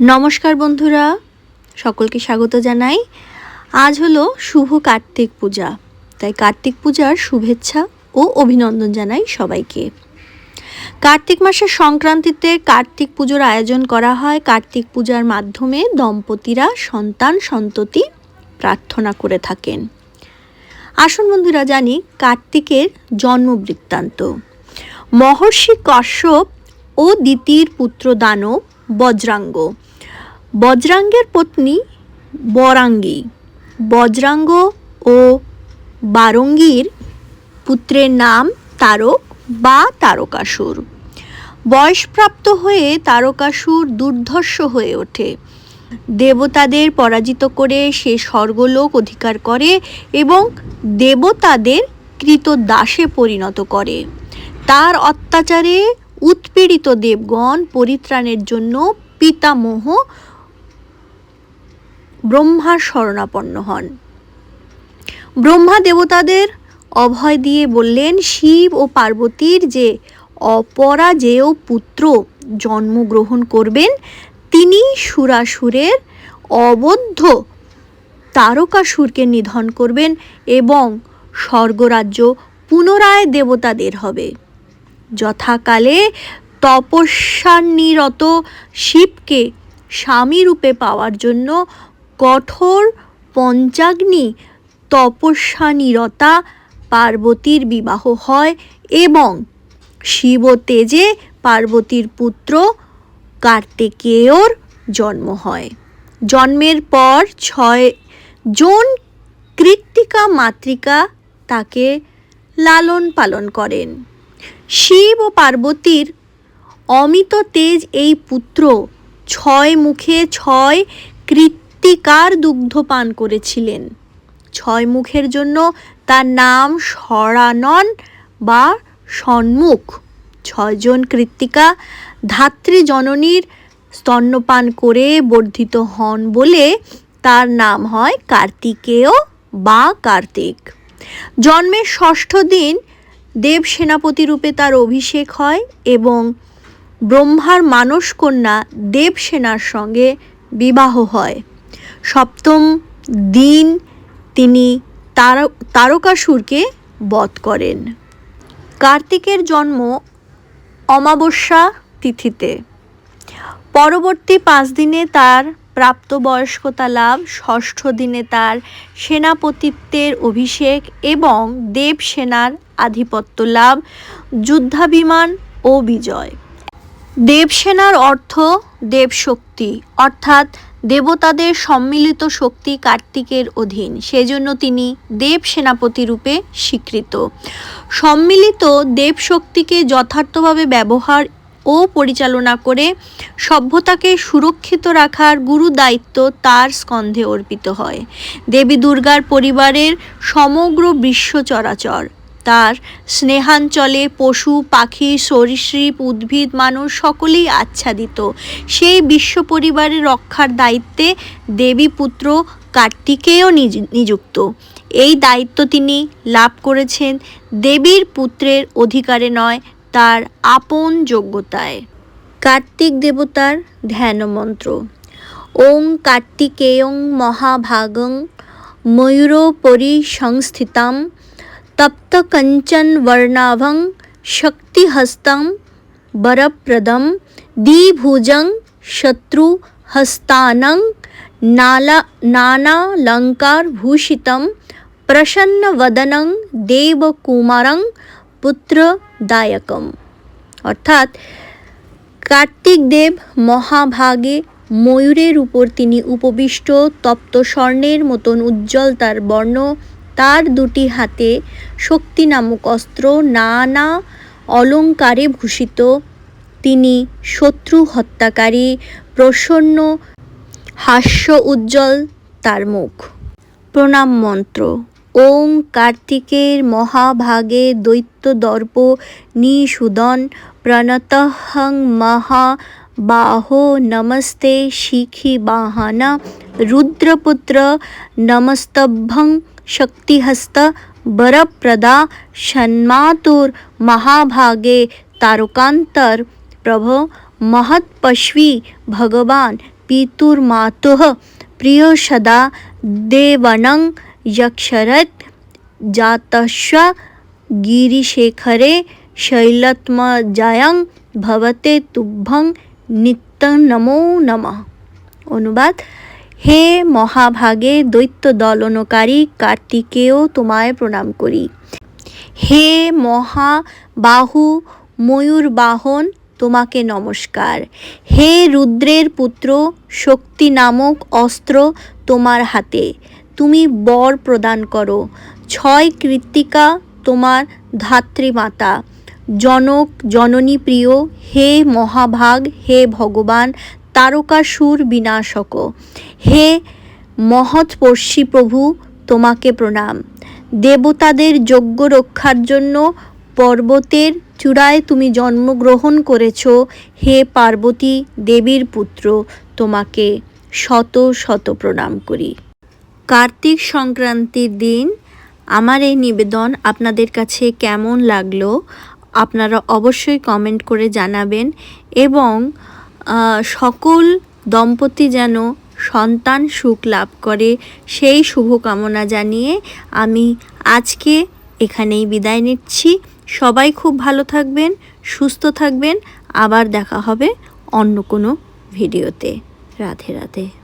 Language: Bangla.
নমস্কার বন্ধুরা, সকলকে স্বাগত জানাই। আজ হলো শুভ কার্তিক পূজা, তাই কার্তিক পূজার শুভেচ্ছা ও অভিনন্দন জানাই সবাইকে। কার্তিক মাসের সংক্রান্তিতে কার্তিক পুজোর আয়োজন করা হয়। কার্তিক পূজার মাধ্যমে দম্পতিরা সন্তান সন্ততি প্রার্থনা করে থাকেন। আসুন বন্ধুরা, জানি কার্তিকের জন্ম বৃত্তান্ত মহর্ষি কশ্যপ ও দ্বিতীয় পুত্র দানব বজ্রাঙ্গ। বজ্রাঙ্গের পত্নী বরাঙ্গী। বজ্রাঙ্গ ও বারঙ্গীর পুত্রের নাম তারক বা তারকাসুর। বয়সপ্রাপ্ত হয়ে তারকাসুর দুর্ধর্ষ হয়ে ওঠে। দেবতাদের পরাজিত করে সে স্বর্গলোক অধিকার করে এবং দেবতাদের কৃত দাসে পরিণত করে। তার অত্যাচারে উৎপীড়িত দেবগণ পরিত্রাণের জন্য পিতামহ ব্রহ্মার শরণাপন্ন হন। ব্রহ্মা দেবতাদের অভয় দিয়ে বললেন, শিব ও পার্বতীর যে অপরাজেয় পুত্র জন্মগ্রহণ করবেন, তিনি সুরাসুরের অবদ্ধ তারকাসুরকে নিধন করবেন এবং স্বর্গরাজ্য পুনরায় দেবতাদের হবে। যথাকালে তপস্যানিরত শিবকে স্বামী রূপে পাওয়ার জন্য কঠোর পঞ্চাগ্নি তপস্যানিরতা পার্বতীর বিবাহ হয় এবং শিব তেজে পার্বতীর পুত্র কার্তিকেয়র জন্ম হয়। জন্মের পর ছয় জন কৃত্তিকা মাতৃকা তাকে লালন পালন করেন। শিব ও পার্বতীর অমিত তেজ এই পুত্র ছয় মুখে ছয় কৃত্তিকার দুগ্ধ পান করেছিলেন। ছয় মুখের জন্য তার নাম সরানন বা সন্মুখ। ছয়জন কৃত্তিকা ধাত্রী জননীর স্তন্যপান করে বর্ধিত হন বলে তার নাম হয় কার্তিকেয় বা কার্তিক। জন্মের ষষ্ঠ দিন দেব সেনাপতি রূপে তার অভিষেক হয় এবং ব্রহ্মার মানস কন্যা দেবসেনার সঙ্গে বিবাহ হয়। সপ্তম দিন তিনি তারকাসুরকে বধ করেন। কার্তিকের জন্ম অমাবস্যা তিথিতে। পরবর্তী পাঁচ দিনে তার প্রাপ্তবয়স্কতা লাভ, ষষ্ঠ দিনে তার সেনাপতিত্বের অভিষেক এবং দেবসেনার আধিপত্য লাভ, যুদ্ধাভিমান ও বিজয়। দেবসেনার অর্থ দেবশক্তি, অর্থাৎ দেবতাদের সম্মিলিত শক্তি কার্তিকের অধীন। সেজন্য তিনি দেব সেনাপতি রূপে স্বীকৃত। সম্মিলিত দেবশক্তিকে যথার্থভাবে ব্যবহার ও পরিচালনা করে সভ্যতাকে সুরক্ষিত রাখার গুরু দায়িত্ব তার স্কন্ধে অর্পিত হয়। দেবী দুর্গার পরিবারের সমগ্র বিশ্ব চরাচর। তার। স্নেহাঞ্চলে পশু, পাখি, সরীসৃপ, উদ্ভিদ, মানুষ সকলেই আচ্ছাদিত। সেই বিশ্ব পরিবারের রক্ষার দায়িত্বে দেবী পুত্র কার্তিকেয় নিযুক্ত। এই দায়িত্ব তিনি লাভ করেছেন দেবীর পুত্রের অধিকারে নয়, তার আপন যোগ্যতায়। কার্তিক দেবতার ধ্যান মন্ত্র ওং কার্তিকেয়ং মহাভাগং ময়ূরোপরি সংস্থিতাম तप्तकञ्चनवर्णाभं शक्तिहस्तं वरप्रदं द्विभुजं शत्रुहस्तानं नाला नानालङ्कारभूषितं প্রসন্নবদনং দেবকুমারং পুত্রদায়কম অর্থাৎ কার্তিক দেব মহাভাগে ময়ূরের উপর তিনি উপবিষ্ট তপ্ত স্বর্ণের মতন উজ্জ্বল তার বর্ণ তার দুটি হাতে শক্তি নামক অস্ত্র নানা অলঙ্কারে ভূষিত। তিনি শত্রু হত্যাকারী, প্রসন্ন, হাস্য উজ্জ্বল, তার মুখ। প্রণাম মন্ত্র। ওং কার্তিকের মহাভাগে দৈত্য দর্প নিষুদন প্রণতহং মহা বাহো নমস্তে শিখি বাহানা। রুদ্রপুত্র নমস্তভং শক্তিহস্ত বরপ্রদা সন্মাতুর মহাভাগে তারকান্তর প্রভ মহৎপশ্বী ভগবান পিতুর্মাতুঃ প্রিয় সদা দেবনং যক্ষরত জাতস্য গিরিশেখরে শৈলত্মজায়ং ভবতে তুভ্যং নিত্য নমো নমঃ অনুবাদ হে মহাভাগে দৈত্য দলনকারী কার্তিকেয় তোমায় প্রণাম করি। হে মহাবাহু ময়ূর বাহন তোমাকে নমস্কার। হে রুদ্রের পুত্র, শক্তি নামক অস্ত্র তোমার হাতে। তুমি বর প্রদান করো। ছয় কৃত্তিকা তোমার ধাত্রীমাতা। জনক, জননী প্রিয়, হে মহাভাগ, হে ভগবান তারকাসুর বিনাশক। হে মহৎপর্ষী প্রভু, তোমাকে প্রণাম। দেবতাদের যজ্ঞ রক্ষার জন্য পর্বতের চূড়ায় তুমি জন্মগ্রহণ করেছ। হে পার্বতী, দেবীর পুত্র, তোমাকে শত শত প্রণাম করি। কার্তিক সংক্রান্তির দিন আমার এই নিবেদন আপনাদের কাছে কেমন লাগল? আপনারা অবশ্যই কমেন্ট করে জানাবেন এবং সকল দম্পতি যেন সন্তান সুখ লাভ করে, সেই শুভকামনা জানিয়ে আমি আজকে এখানেই বিদায় নিচ্ছি। সবাই খুব ভালো থাকবেন, সুস্থ থাকবেন। আবার দেখা হবে অন্য কোনো ভিডিওতে। রাধে রাধে।